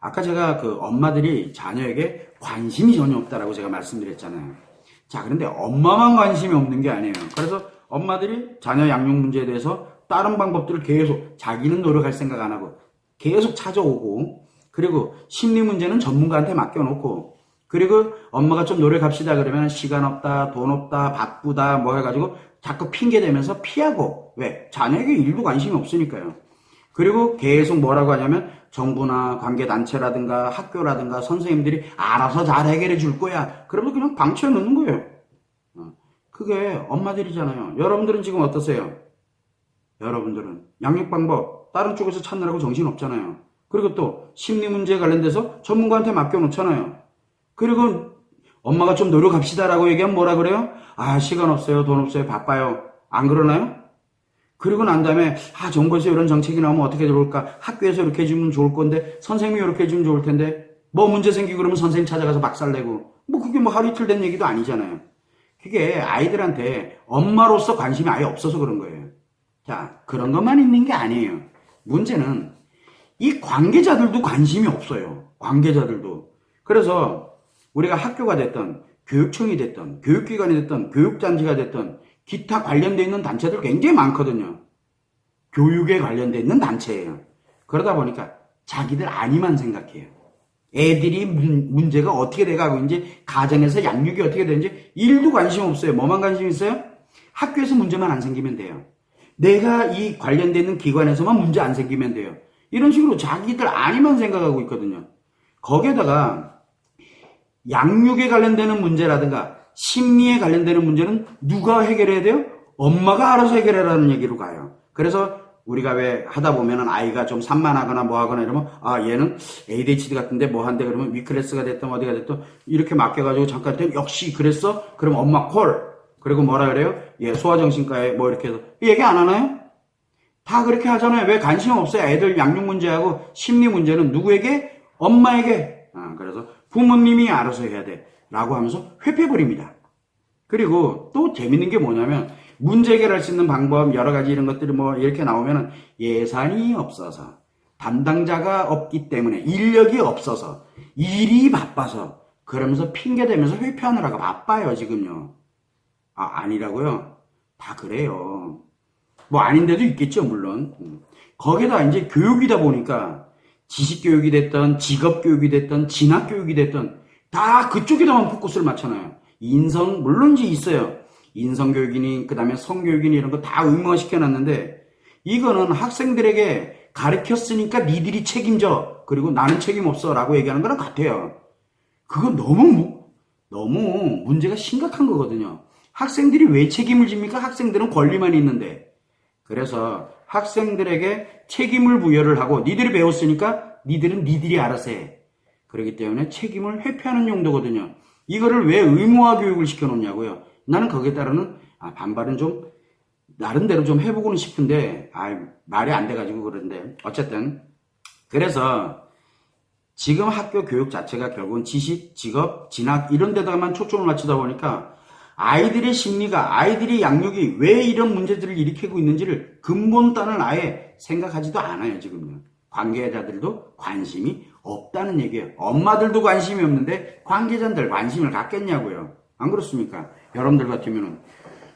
아까 제가 그 엄마들이 자녀에게 관심이 전혀 없다라고 제가 말씀드렸잖아요. 자, 그런데 엄마만 관심이 없는 게 아니에요. 그래서 엄마들이 자녀 양육 문제에 대해서 다른 방법들을 계속 자기는 노력할 생각 안 하고 계속 찾아오고 그리고 심리 문제는 전문가한테 맡겨놓고 그리고 엄마가 좀 노력합시다 그러면 시간 없다, 돈 없다, 바쁘다 뭐 해가지고 자꾸 핑계 대면서 피하고 왜? 자녀에게 일도 관심이 없으니까요. 그리고 계속 뭐라고 하냐면 정부나 관계단체라든가 학교라든가 선생님들이 알아서 잘 해결해 줄 거야. 그러면 그냥 방치해 놓는 거예요. 어, 그게 엄마들이잖아요. 여러분들은 지금 어떠세요? 여러분들은 양육 방법 다른 쪽에서 찾느라고 정신 없잖아요. 그리고 또 심리 문제에 관련돼서 전문가한테 맡겨 놓잖아요. 그리고 엄마가 좀 노력합시다라고 얘기하면 뭐라 그래요? 아 시간 없어요, 돈 없어요, 바빠요. 안 그러나요? 그리고 난 다음에 아 정부에서 이런 정책이 나오면 어떻게 좋을까? 학교에서 이렇게 해주면 좋을 건데 선생님이 이렇게 해주면 좋을 텐데 뭐 문제 생기고 그러면 선생님 찾아가서 박살내고 뭐 그게 뭐 하루 이틀 된 얘기도 아니잖아요. 그게 아이들한테 엄마로서 관심이 아예 없어서 그런 거예요. 자 그런 것만 있는 게 아니에요. 문제는 이 관계자들도 관심이 없어요. 관계자들도. 그래서 우리가 학교가 됐던 교육청이 됐던 교육기관이 됐던 교육단지가 됐던 기타 관련돼 있는 단체들 굉장히 많거든요. 교육에 관련돼 있는 단체예요. 그러다 보니까 자기들 아니만 생각해요. 애들이 문, 문제가 어떻게 돼가고 있는지 가정에서 양육이 어떻게 되는지 일도 관심 없어요. 뭐만 관심 있어요? 학교에서 문제만 안 생기면 돼요. 내가 이 관련돼 있는 기관에서만 문제 안 생기면 돼요. 이런 식으로 자기들 아니만 생각하고 있거든요. 거기에다가 양육에 관련되는 문제라든가 심리에 관련되는 문제는 누가 해결해야 돼요? 엄마가 알아서 해결해라는 얘기로 가요. 그래서 우리가 왜 하다 보면은 아이가 좀 산만하거나 뭐 하거나 이러면 아 얘는 ADHD 같은데 뭐 한데 그러면 위클래스가 됐든 어디가 됐든 이렇게 맡겨가지고 잠깐 때 역시 그랬어? 그럼 엄마 콜 그리고 뭐라 그래요? 예 소아정신과에 뭐 이렇게 해서 얘기 안 하나요? 다 그렇게 하잖아요. 왜 관심 없어요? 애들 양육 문제하고 심리 문제는 누구에게? 엄마에게. 아, 그래서 부모님이 알아서 해야 돼. 라고 하면서 회피해버립니다. 그리고 또 재밌는 게 뭐냐면 문제 해결할 수 있는 방법 여러 가지 이런 것들이 뭐 이렇게 나오면은 예산이 없어서 담당자가 없기 때문에 인력이 없어서 일이 바빠서 그러면서 핑계 대면서 회피하느라고 바빠요 지금요. 아 아니라고요? 다 그래요. 뭐 아닌데도 있겠죠 물론. 음. 거기다 이제 교육이다 보니까 지식 교육이 됐던 직업 교육이 됐던 진학 교육이 됐던 다 그쪽에다만 포커스를 맞춰놔요. 인성 물론지 있어요. 인성교육이니 그다음에 성교육이니 이런 거 다 의무화 시켜놨는데 이거는 학생들에게 가르쳤으니까 니들이 책임져 그리고 나는 책임 없어라고 얘기하는 거랑 같아요. 그건 너무 무- 너무 문제가 심각한 거거든요. 학생들이 왜 책임을 집니까? 학생들은 권리만 있는데 그래서 학생들에게 책임을 부여를 하고 니들이 배웠으니까 니들은 니들이 알아서 해. 그렇기 때문에 책임을 회피하는 용도거든요. 이거를 왜 의무화 교육을 시켜놓냐고요. 나는 거기에 따르는 아, 반발은 좀 나름대로 좀 해보고는 싶은데 아, 말이 안 돼가지고 그런데 어쨌든 그래서 지금 학교 교육 자체가 결국은 지식, 직업, 진학 이런 데다가만 초점을 맞추다 보니까 아이들의 심리가 아이들의 양육이 왜 이런 문제들을 일으키고 있는지를 근본단을 아예 생각하지도 않아요 지금요. 관계자들도 관심이 없다는 얘기예요. 엄마들도 관심이 없는데 관계자들 관심을 갖겠냐고요. 안 그렇습니까? 여러분들 같으면은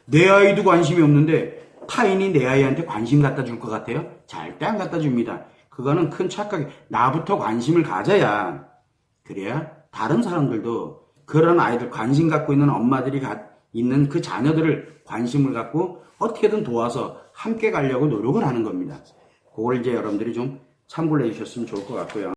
내 아이도 관심이 없는데 타인이 내 아이한테 관심 갖다 줄 것 같아요? 절대 안 갖다 줍니다. 그거는 큰 착각이 나부터 관심을 가져야 그래야 다른 사람들도 그런 아이들 관심 갖고 있는 엄마들이 가- 있는 그 자녀들을 관심을 갖고 어떻게든 도와서 함께 가려고 노력을 하는 겁니다. 그걸 이제 여러분들이 좀 참고를 해주셨으면 좋을 것 같고요.